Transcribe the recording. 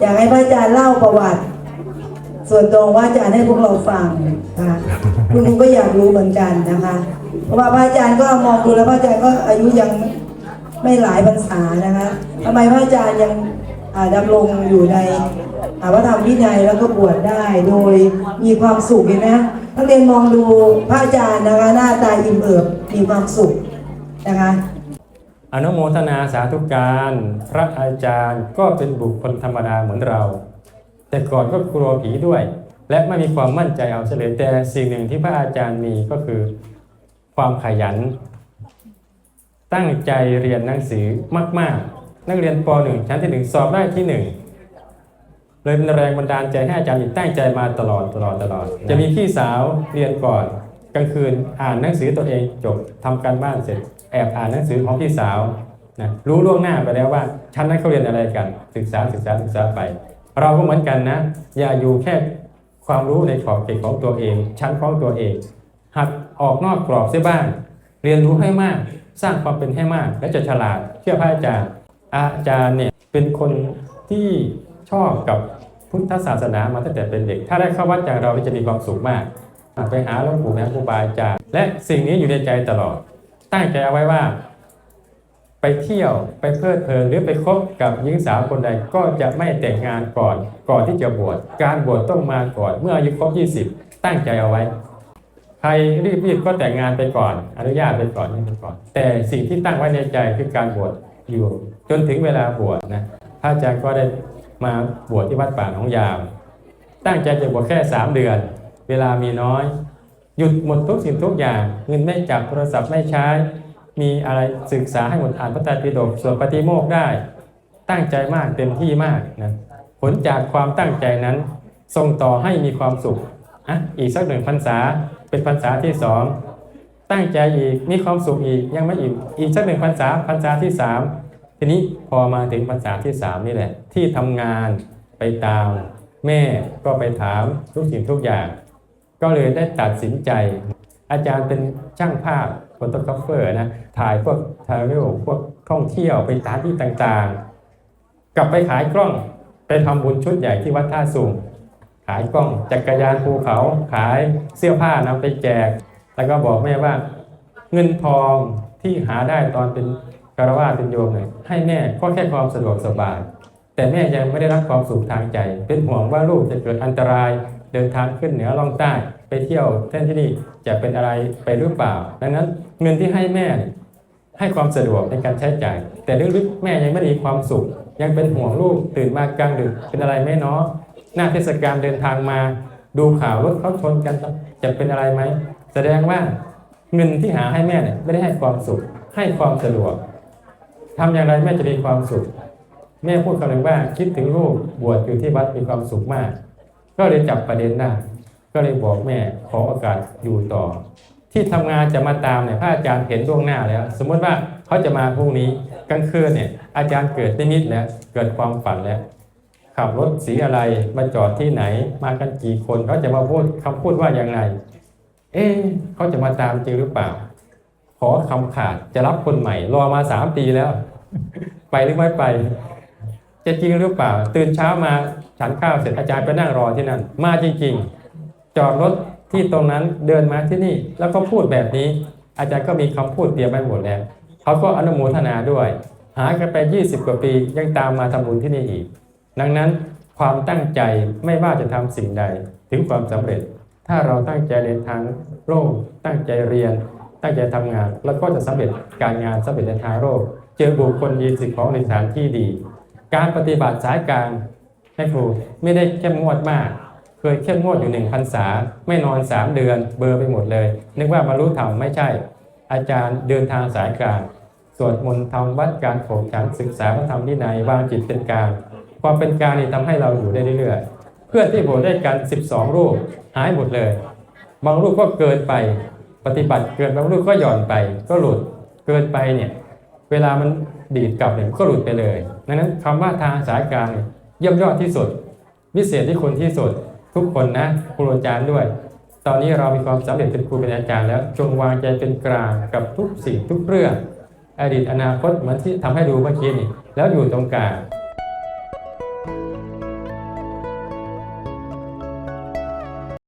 อยากให้พระอาจารย์เล่าประวัติ ส่วนตรงว่าอาจารย์ให้พวกเราฟังนะคะคุณครูก็อยากรู้เหมือนกันนะคะ เพราะว่าพระอาจารย์ก็มองดูแล้วพระอาจารย์ก็อายุยังไม่หลายพรรษานะคะทำไมพระอาจารย์ยังดำรงอยู่ในอาพระธรรมวินัยแล้วก็บวชได้โดยมีความสุขเห็นไหมนักเรียนมองดูพระอาจารย์นะคะหน้าตาอิ่มเอิบมีความสุขนะคะ อนุโมทนาสาธุการ พระอาจารย์ก็เป็นบุคคลธรรมดาเหมือนเรา แต่ก่อนก็กลัวผีด้วย และไม่มีความมั่นใจเอาเฉลยแต่สิ่งหนึ่งที่พระอาจารย์มีก็คือ ความขยัน ตั้งใจเรียนหนังสือมาก ๆ นักเรียนป .1 ชั้นที่หนึ่งสอบได้ที่หนึ่งเลยเป็นแรงบันดาลใจให้อาจารย์ตั้งใจมาตลอดตลอดตลอด จะมีพี่สาวเรียนก่อนกลางคืนอ่านหนังสือตัวเองจบทำการบ้านเสร็จ แอบอ่านหนังสือของพี่สาวนะรู้ล่วงหน้าไปแล้วว่าชั้นนั้นเขาเรียนอะไรกัน ศึกษาศึกษาศึกษาไป เราก็เหมือนกันนะ อย่าอยู่แค่ความรู้ในขอบเขตของตัวเอง ชั้นของตัวเอง หัดออกนอกกรอบเสียบ้าง เรียนรู้ให้มาก สร้างความเป็นให้มาก และจะฉลาด เชื่อพระอาจารย์ อาจารย์เนี่ยเป็นคนที่ชอบกับพุทธศาสนามาตั้งแต่เป็นเด็ก ถ้าได้เข้าวัดจากเราจะมีความสุขมาก ไปหาหลวงปู่นะครูบาอาจารย์ และสิ่งนี้อยู่ในใจตลอด ตั้งใจเอาไว้ว่า ไปเที่ยวไปเพลิดเพลินหรือไปคบกับหญิงสาวคนใดก็จะไม่แต่งงานก่อนก่อนที่จะบวชการบวชต้องมาก่อนเมื่ออายุครบ20 ตั้งใจเอาไว้ ใครรีบๆก็แต่งงานไปก่อน อนุญาตไปก่อนนี่ไปก่อน แต่สิ่งที่ตั้งไว้ในใจคือการบวชอยู่ จนถึงเวลาบวชนะพระอาจารย์ก็ได้มาบวชที่วัดป่าหนองยาวตั้งใจจะบวชแค่ 3 เดือน เวลามีน้อย หยุดหมดทุกสิ่งทุกอย่าง เงินไม่จับโทรศัพท์ไม่ใช้ มีอะไรศึกษาให้หมดอ่านพระไตรปิฎกสวดปฏิโมกได้ ตั้งใจมากเต็มที่มากนะผลจากความตั้งใจนั้นส่งต่อให้มีความสุขอะอีกสักหนึ่งพรรษาเป็นพรรษาที่สองตั้งใจอีกมีความสุขอีกยังไม่อิ่มอีกสักหนึ่งพรรษาพรรษาที่สามทีนี้พอมาถึงพรรษาที่สามนี่แหละ ที่ทำงานไปตาม แม่ก็ไปถามทุกสิ่งทุกอย่าง ก็เลยได้ตัดสินใจ อาจารย์เป็นช่างภาพโฟโตกราฟเฟอร์นะถ่ายพวกทาเรลพวกท่องเที่ยวไปตามที่ต่างๆ กลับไปขายกล้องไปทำบุญชุดใหญ่ที่วัดท่าสูงขายกล้องจักรยานภูเขาขายเสื้อผ้านำไปแจก แล้วก็บอกแม่ว่า เงินทองที่หาได้ตอนเป็นคารวาสเป็นโยมเนี่ยให้แม่ก็แค่ความสะดวกสบาย แต่แม่ยังไม่ได้รับความสุขทางใจ เป็นห่วงว่าลูกจะเกิดอันตราย เดินทางขึ้นเหนือล่องใต้ไปเที่ยวเท่นที่นี่จะเป็นอะไรไปหรือเปล่า ดังนั้นเงินที่ให้แม่ให้ความสะดวกในการใช้จ่าย แต่ลึกๆแม่ยังไม่ได้มีความสุข ยังเป็นห่วงลูกตื่นมากลางดึกเป็นอะไรไหมเนาะหน้าเทศกาลเดินทางมา ดูข่าวรถเขาชนกันจะเป็นอะไรไหมแสดงว่าเงินที่หาให้แม่เนี่ยไม่ได้ให้ความสุข ให้ความสะดวกทำอย่างไรแม่จะมีความสุข แม่พูดคำหนึ่งว่าคิดถึงลูกบวชอยู่ที่วัดมีความสุขมาก ก็เลยจับประเด็นได้ก็เลยบอกแม่ขอโอกาสอยู่ต่อ ที่ทำงานจะมาตามเนี่ยพระอาจารย์เห็นล่วงหน้าแล้ว สมมติว่าเขาจะมาพรุ่งนี้กลางคืนเนี่ยอาจารย์เกิดนิมิตแล้วเกิดความฝันแล้วขับรถสีอะไรมาจอดที่ไหน มากันกี่คนเขาจะมาพูดคำพูดว่าอย่างไร เอ๊เขาจะมาตามจริงหรือเปล่า ขอคำขาดจะรับคนใหม่รอมาสามปีแล้ว ไปหรือไม่ไป จะจริงหรือเปล่า ตื่นเช้ามาฉันข้าวเสร็จอาจารย์ไปนั่งรอที่นั่น มาจริง ๆ จอดรถที่ตรงนั้นเดินมาที่นี่ แล้วก็พูดแบบนี้ อาจารย์ก็มีคำพูดเตรียมไว้หมดแล้วเขาก็อนุโมทนาด้วย หากันไป 20 กว่าปียังตามมาทำบุญที่นี่อีก ดังนั้นความตั้งใจไม่ว่าจะทำสิ่งใดถึงความสำเร็จ ถ้าเราตั้งใจเดินทางโลกตั้งใจเรียน ตั้งใจทำงาน แล้วก็จะสำเร็จการงานสำเร็จในทางโลกเจอบุคคลดีสิ่งของในสถานที่ดี การปฏิบัติสายกลางให้ครูไม่ได้เข้มงวดมาก เคยเข้มงวดอยู่หนึ่งพรรษา ไม่นอนสามเดือนเบอร์ไปหมดเลย นึกว่าบรรลุธรรมไม่ใช่ อาจารย์เดินทางสายกลางสวดมนต์ทำวัดการโขกฉันศึกษาพระธรรมวินัยวางจิตเป็นกลางความเป็นกลางนี่ทำให้เราอยู่ได้เรื่อยๆเพื่อนที่บวชได้กัน 12 รูปหายหมดเลย บางรูปก็เกินไป ปฏิบัติเกินบางรูปก็หย่อนไป ก็หลุดเกินไปเนี่ยเวลามัน ดีดกลับเนี่ยมันก็หลุดไปเลยดังนั้นคำว่าทางสายกลางเยเยี่ยมยอดที่สุด วิเศษที่คนที่สุด ทุกคนนะครูอาจารย์ด้วย ตอนนี้เรามีความสำเร็จเป็นครูเป็นอาจารย์แล้ว จงวางใจเป็นกลางกับทุกสิ่งทุกเรื่อง อดีตอนาคตเหมือนที่ทำให้ดูเมื่อกี้นี่แล้วอยู่ตรงกลาง